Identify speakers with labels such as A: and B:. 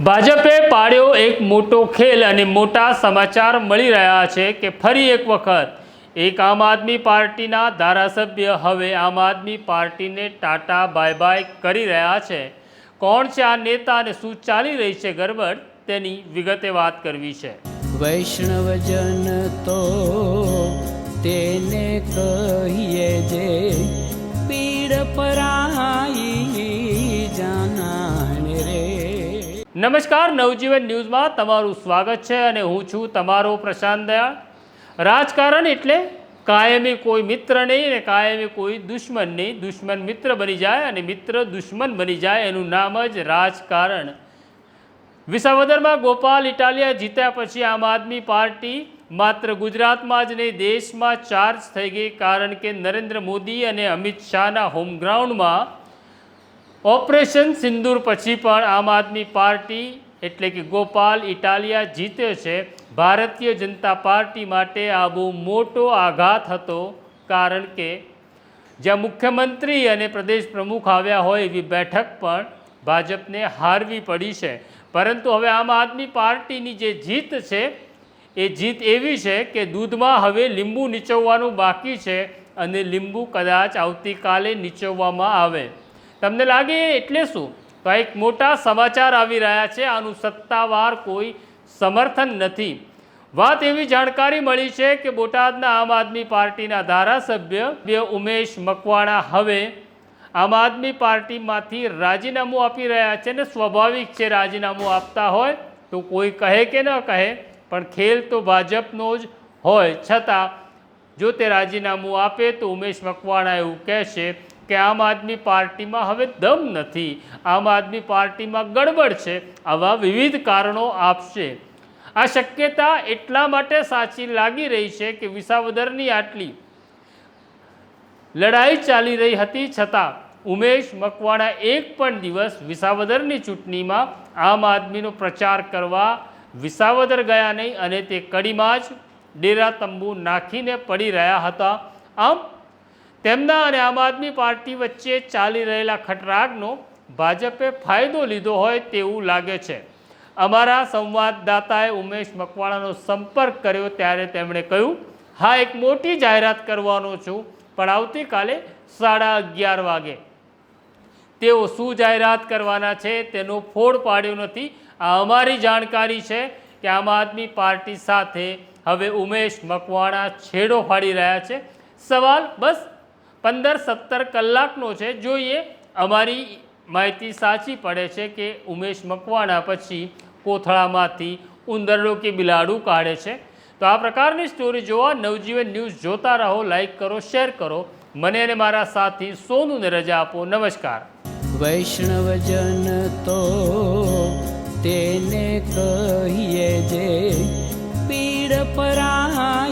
A: ભાજપે પાડ્યો એક મોટો ખેલ અને મોટા સમાચાર મળી રહ્યા છે કે ફરી એક વખત એક આમ આદમી પાર્ટીના ધારાસભ્ય હવે આમ આદમી પાર્ટીને ટાટા બાય બાય કરી રહ્યા છે. કોણ છે આ નેતા અને શું ચાલી રહી છે ગરબડ? તેની વિગતે વાત કરવી છે.
B: વૈષ્ણવજન તો તેને કહીએ જે પીડ પરાઈ
A: નમસ્કાર, નવજીવન ન્યૂઝમાં તમારું સ્વાગત છે અને હું છું તમારો પ્રશાંત દયાળ. રાજકારણ એટલે કાયમી કોઈ મિત્ર નહીં અને કાયમી કોઈ દુશ્મન નહીં. દુશ્મન મિત્ર બની જાય અને મિત્ર દુશ્મન બની જાય એનું નામ જ રાજકારણ. વિસાવદરમાં ગોપાલ ઇટાલિયા જીત્યા પછી આમ આદમી પાર્ટી માત્ર ગુજરાતમાં જ નહીં, દેશમાં ચાર્જ થઈ ગઈ કારણ કે નરેન્દ્ર મોદી અને અમિત શાહના હોમગ્રાઉન્ડમાં ઓપરેશન સિંદૂર પછી પણ આમ આદમી પાર્ટી એટલે કે ગોપાલ ઇટાલિયા જીત્યો છે. ભારતીય જનતા પાર્ટી માટે આ બહુ મોટો આઘાત હતો. કારણ કે જ્યાં મુખ્યમંત્રી અને પ્રદેશ પ્રમુખ આવ્યા હોય એવી બેઠક પણ ભાજપને હારવી પડી છે. પરંતુ હવે આમ આદમી પાર્ટીની જે જીત છે, એ જીત એવી છે કે દૂધમાં હવે લીંબુ નીચોવવાનું બાકી છે અને લીંબુ કદાચ આવતીકાલે નીચોવવામાં આવે. તમને લાગે એટલે શું? તો આ એક મોટા સમાચાર આવી રહ્યા છે, આનું સત્તાવાર કોઈ સમર્થન નથી. વાત એવી જાણકારી મળી છે કે બોટાદના આમ આદમી પાર્ટીના ધારાસભ્ય બે ઉમેશ મકવાણા હવે આમ આદમી પાર્ટીમાંથી રાજીનામું આપી રહ્યા છે ને સ્વાભાવિક છે રાજીનામું આપતા હોય તો કોઈ કહે કે ન કહે, પણ ખેલ તો ભાજપનો જ હોય. છતાં જો તે રાજીનામું આપે તો ઉમેશ મકવાણા એવું કહેશે કે આમ આદમી પાર્ટીમાં હવે દમ નથી. આમ આદમી પાર્ટીમાં ગડબડ છે. આવા વિવિધ કારણો આપશે. આ શક્યતા એટલા માટે સાચી લાગી રહી છે કે વિસાવદરની આટલી લડાઈ ચાલી રહી હતી છતાં ઉમેશ મકવાણા એક પણ દિવસ વિસાવદરની ચૂંટણીમાં આમ આદમીનો પ્રચાર કરવા વિસાવદર ગયા નહીં અને તે કડીમાં જ ડેરા તંબુ નાખીને પડી રહ્યા હતા. આમ તેમના અને આમ આદમી પાર્ટી વચ્ચે ચાલી રહેલા ખટરાગનો ભાજપે ફાયદો લીધો હોય તેવું લાગે છે. અમારા સંવાદદાતાએ ઉમેશ મકવાણાનો સંપર્ક કર્યો ત્યારે તેમણે કહ્યું, હા, એક મોટી જાહેરાત કરવાનો છું, પણ આવતીકાલે સાડા અગિયાર વાગે. તેઓ શું જાહેરાત કરવાના છે તેનો ફોડ પાડ્યો નથી. આ અમારી જાણકારી છે કે આમ આદમી પાર્ટી સાથે હવે ઉમેશ મકવાણા છેડો ફાડી રહ્યા છે. સવાલ બસ પંદર સત્તર કલાકનો છે. જોઈએ, અમારી માહિતી સાચી પડે છે કે ઉમેશ મકવાણા પછી કોથળામાંથી ઉંદરડો કે બિલાડું કાઢે છે. તો આ પ્રકારની સ્ટોરી જોવા નવજીવન ન્યૂઝ જોતા રહો લાઇક કરો શેર કરો. મને અને મારા સાથી સોનુને રજા આપો. નમસ્કાર.
B: વૈષ્ણવજન તો તેને કહીએ જે પીડ પરાઈ